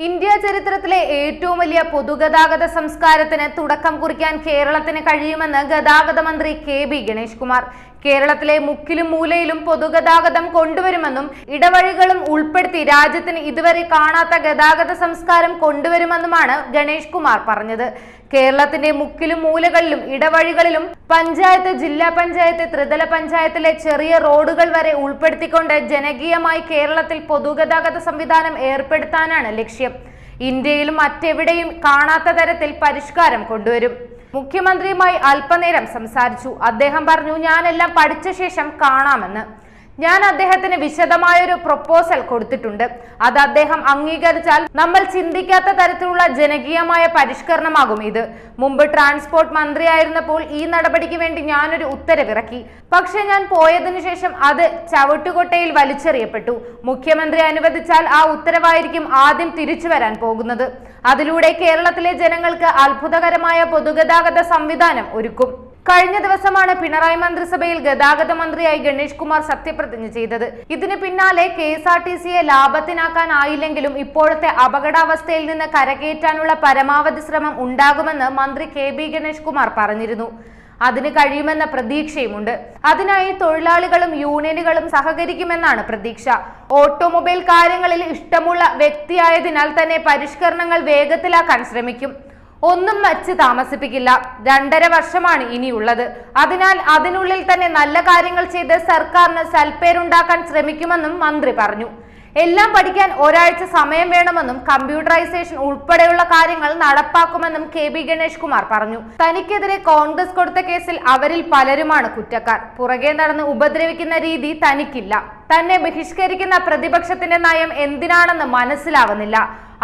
India ചരിത്രത്തിലെ ഏറ്റവും വലിയ പൊതുഗതാഗത സംസ്കാരത്തിന് തുടക്കം കുറിക്കാൻ കേരളത്തിന് കഴിയുമെന്ന് ഗതാഗത മന്ത്രി കെ ബി ഗണേഷ് കുമാർ കേരളത്തിലെ മുക്കിലും മൂലയിലും പൊതുഗതാഗതം കൊണ്ടുവരുമെന്നും ഇടവഴികളും ഉൾപ്പെടുത്തി രാജ്യത്തിന് ഇതുവരെ കാണാത്ത ഗതാഗത സംസ്കാരം കൊണ്ടുവരുമെന്നുമാണ് ഗണേഷ് കുമാർ പറഞ്ഞത്. കേരളത്തിന്റെ മുക്കിലും മൂലകളിലും ഇടവഴികളിലും പഞ്ചായത്ത് ജില്ലാ പഞ്ചായത്ത് ത്രിതല പഞ്ചായത്തിലെ ചെറിയ റോഡുകൾ വരെ ഉൾപ്പെടുത്തിക്കൊണ്ട് ജനകീയമായി കേരളത്തിൽ പൊതുഗതാഗത സംവിധാനം ഏർപ്പെടുത്താനാണ് ലക്ഷ്യം. ഇന്ത്യയിലും മറ്റെവിടെയും കാണാത്ത തരത്തിൽ പരിഷ്കാരം കൊണ്ടുവരും. മുഖ്യമന്ത്രിയുമായി അല്പനേരം സംസാരിച്ചു. അദ്ദേഹം പറഞ്ഞു ഞാനെല്ലാം പഠിച്ച ശേഷം കാണാമെന്ന്. ഞാൻ അദ്ദേഹത്തിന് വിശദമായൊരു പ്രപ്പോസൽ കൊടുത്തിട്ടുണ്ട്. അത് അദ്ദേഹം അംഗീകരിച്ചാൽ നമ്മൾ ചിന്തിക്കാത്ത തരത്തിലുള്ള ജനകീയമായ പരിഷ്കരണമാകും ഇത്. മുമ്പ് ട്രാൻസ്പോർട്ട് മന്ത്രിയായിരുന്നപ്പോൾ ഈ നടപടിക്ക് വേണ്ടി ഞാനൊരു ഉത്തരവിറക്കി. പക്ഷെ ഞാൻ പോയതിനു ശേഷം അത് ചവിട്ടുകൊട്ടയിൽ വലിച്ചെറിയപ്പെട്ടു. മുഖ്യമന്ത്രി അനുവദിച്ചാൽ ആ ഉത്തരവായിരിക്കും ആദ്യം തിരിച്ചു വരാൻ പോകുന്നത്. അതിലൂടെ കേരളത്തിലെ ജനങ്ങൾക്ക് അത്ഭുതകരമായ പൊതുഗതാഗത സംവിധാനം ഒരുക്കും. കഴിഞ്ഞ ദിവസമാണ് പിണറായി മന്ത്രിസഭയിൽ ഗതാഗത മന്ത്രിയായി ഗണേഷ് കുമാർ സത്യപ്രതിജ്ഞ ചെയ്തത്. ഇതിന് പിന്നാലെ കെ എസ് ആർ ടി സിയെ ലാഭത്തിനാക്കാനായില്ലെങ്കിലും ഇപ്പോഴത്തെ അപകടാവസ്ഥയിൽ നിന്ന് കരകയറ്റാനുള്ള പരമാവധി ശ്രമം ഉണ്ടാകുമെന്ന് മന്ത്രി കെ ബി ഗണേഷ് കുമാർ പറഞ്ഞിരുന്നു. അതിന് കഴിയുമെന്ന പ്രതീക്ഷയുമുണ്ട്. അതിനായി തൊഴിലാളികളും യൂണിയനുകളും സഹകരിക്കുമെന്നാണ് പ്രതീക്ഷ. ഓട്ടോമൊബൈൽ കാര്യങ്ങളിൽ ഇഷ്ടമുള്ള വ്യക്തിയായതിനാൽ തന്നെ പരിഷ്കരണങ്ങൾ വേഗത്തിലാക്കാൻ ശ്രമിക്കും. ഒന്നും വച്ച് താമസിപ്പിക്കില്ല. രണ്ടര വർഷമാണ് ഇനിയുള്ളത്. അതിനാൽ അതിനുള്ളിൽ തന്നെ നല്ല കാര്യങ്ങൾ ചെയ്ത് സർക്കാരിന് സൽപ്പേരുണ്ടാക്കാൻ ശ്രമിക്കുമെന്നും മന്ത്രി പറഞ്ഞു. എല്ലാം പഠിക്കാൻ ഒരാഴ്ച സമയം വേണമെന്നും കമ്പ്യൂട്ടറൈസേഷൻ ഉൾപ്പെടെയുള്ള കാര്യങ്ങൾ നടപ്പാക്കുമെന്നും കെ ബി ഗണേഷ് കുമാർ പറഞ്ഞു. തനിക്കെതിരെ കോൺഗ്രസ് കൊടുത്ത കേസിൽ അവരിൽ പലരുമാണ് കുറ്റക്കാർ. പുറകെ നടന്ന് ഉപദ്രവിക്കുന്ന രീതി തനിക്കില്ല. തന്നെ ബഹിഷ്കരിക്കുന്ന പ്രതിപക്ഷത്തിന്റെ നയം എന്തിനാണെന്ന് മനസ്സിലാവുന്നില്ല.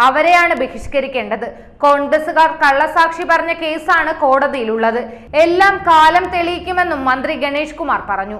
അവരെയാണ് ബഹിഷ്കരിക്കേണ്ടത്. കോൺഗ്രസുകാർ കള്ളസാക്ഷി പറഞ്ഞ കേസാണ് കോടതിയിലുള്ളത്. എല്ലാം കാലം തെളിയിക്കുമെന്നും മന്ത്രി ഗണേഷ് കുമാർ പറഞ്ഞു.